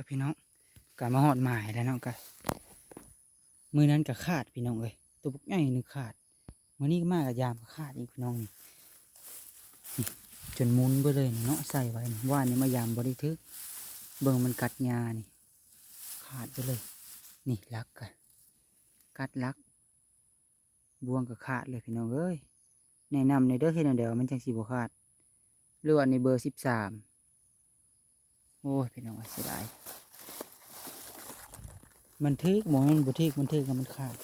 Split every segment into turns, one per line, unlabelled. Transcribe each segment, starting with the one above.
กับพี่น้องกะมาหอดหมายแล้วเนาะกะมือนั้นก็ขาดพี่น้องเอ้ยตัวบุกใหญ่หนึงขาดมือนี้มากกับยามก็ขาดอีกพี่น้องนี่จนมุนไปเลยเนาะใส่ไว้นี่ว่านี่มายามบริทึกเบิ่งมันกัดยานี่ ขาดไปเลย นี่ลักกันกัดลักบวงก็ขาดเลยพี่น้องเอ้ยแนะนำในเด้อเฮ็ดแนเดียวมันจังสีบ่ขาดเรือว่าในเบอร์สิบสาม โอ้ยพี่น้องเอ้ยเสียดายมันทึกหมอมันบ่ทึกมันทึกแล้วมันขาด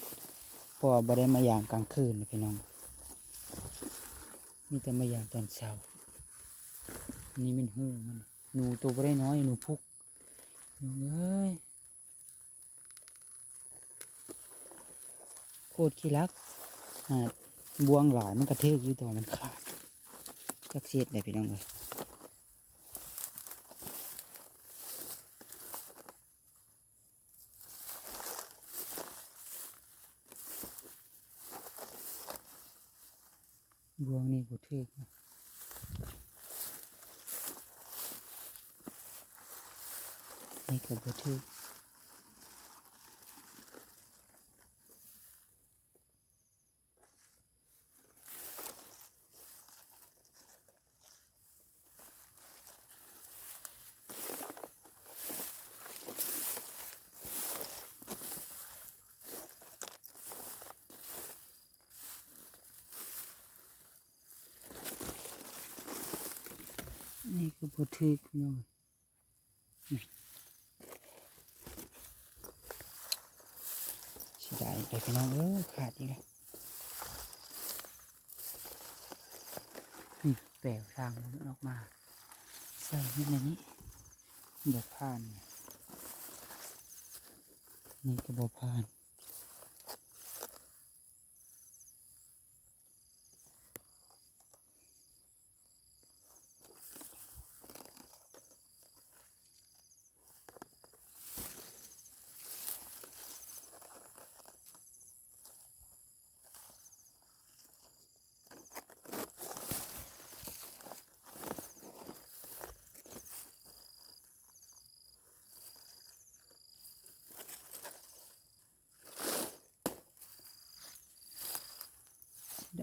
พราะว่าบ่ได้มายามกลางคืนพี่น้อง มีแต่มายามตอนเช้า นี่มันหูมันหนูตัวบ่ได้น้อยหนูพุกพี่น้องเอ้ยโคตรขี้รักอ่าบวงหลายมันกระเทกอยู่ตัวมันขาดจักเสียดเลยพี่น้องเลย บวงนี่บ่เทกนี่ก็บ่เทก นี่ก็บ่ถึกพี่น้องนี่สิได้ไปพี่น้องเอ้ยขาดอีกแล้วนี่แปลวทางมันออกมา ใส่นี่ในนี้บ่ผ่านเนี่ยนี่ก็บ่ผ่าน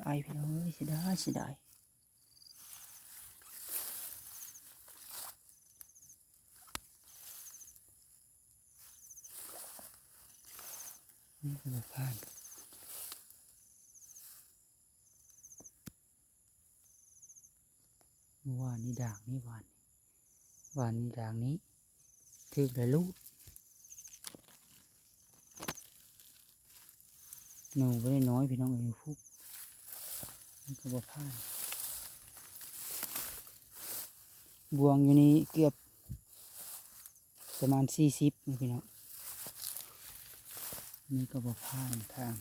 เสียดายพี่น้องเอ้ยสียดายเสียดายนี่ก็บ่ผ่านวานนี้ด่างนี่วานวานนี้ด่างนี้ถึกแล้วลูกหนูไม่ได้น้อยพี่น้องเอ้ยฟุก นี่ก็บ่ผ่านบวงอยู่นี่เกือบประมาณสี่สิบนี่พี่น้องนี่ก็บ่ผ่านทาง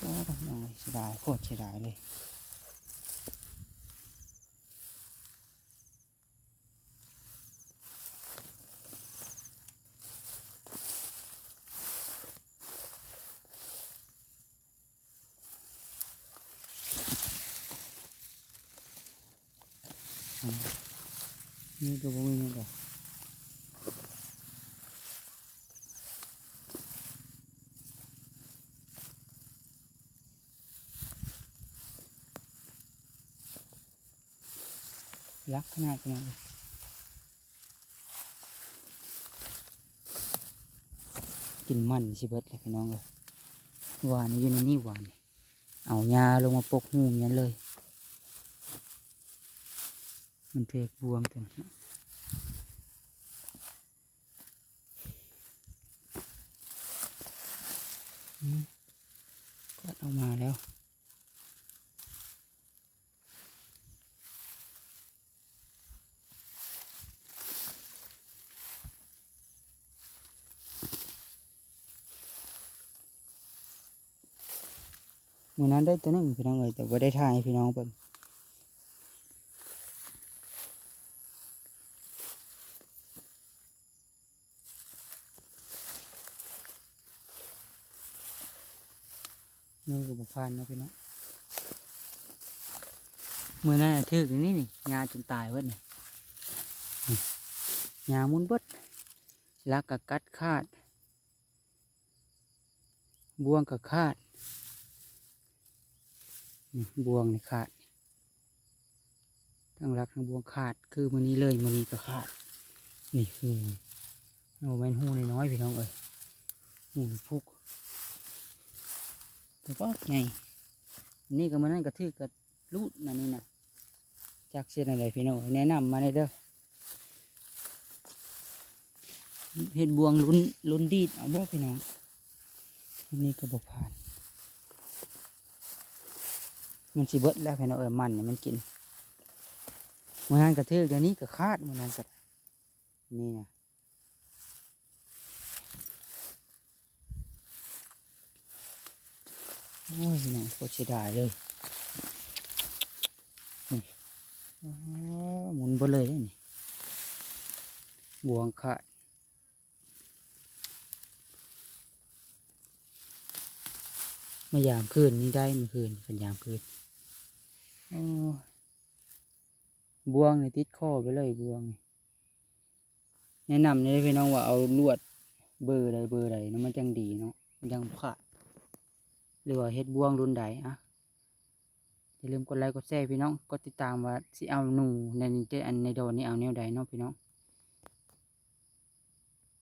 ก็หน่องเอ้ยเสียดายโคตรเสียดายเลย นี่ก็บ่มีนดอกรักขนาดนี้เลยกินมันสิเบิดเลยพี่น้องเลยหวานี่อยู่ในนี่หวาน เอายาลงมาปกหูยันเลย มันเทกบวงจังนะอืมก็เอามาแล้วมื่อนั้นได้ตัวหนึงพี่น้องเลยแต่ว่าได้ทายพี่น้องเปิ่ นนี่ก็บพานนะพี่น้องมือนั้นน่ทึกอย่างนี้นี่ยาจนตายเวดนี่นี่ยามุนเบดลักกับกัดคาดบ่วงกับคาดนี่บ่วงนี่ขาด ทั้งรักทั้งบ่วงขาด คือมันนี้เลยมันนี้ก็ขาด นี่หูโอ้แมนหูน้อยๆพี่น้องเอ้ยหูพุก ต่ว่าไงนี่ก็มันนั่นกระทือกับรูดนั่นนี่นะจากเส้นอะไรพี่น้องเอ้ยแนะนำมาเลยเด้อเห็ดบวงลุ้นลุ้นดีดเอาบ่พี่น้องนนี้ก็บอกผ่าน มันสิเบิดแล้วพี่น้องเอ้ยมันเนี่ยมันกินมันนั่นกระทือเดี๋ยวนี้ก็คาดมันนั่นก็นี่นะ โอ้ยนี่โคตรเสียดายเลยนี่หมุนไปเลยนี่บวงขาดมายามคืนนี่ได้มื่อคืนเป็นยามคืนอ้ยบวงนี่ติดข้อไปเลยบวง แนะนำเลยพี่น้องว่าเอาลวดเบอร์ใดเบอร์ใดเนาะมันจังดีเนาะมันยังขาด หรือว่าเฮ็ดบ่วงรุ่นใดอะอย่าลืมกดไลค์กดแชร์พี่น้องกดติดตามว่าสิเอาหนูในนี้อันในโดนนี้เอาแนวใดเนาะพี่น้อง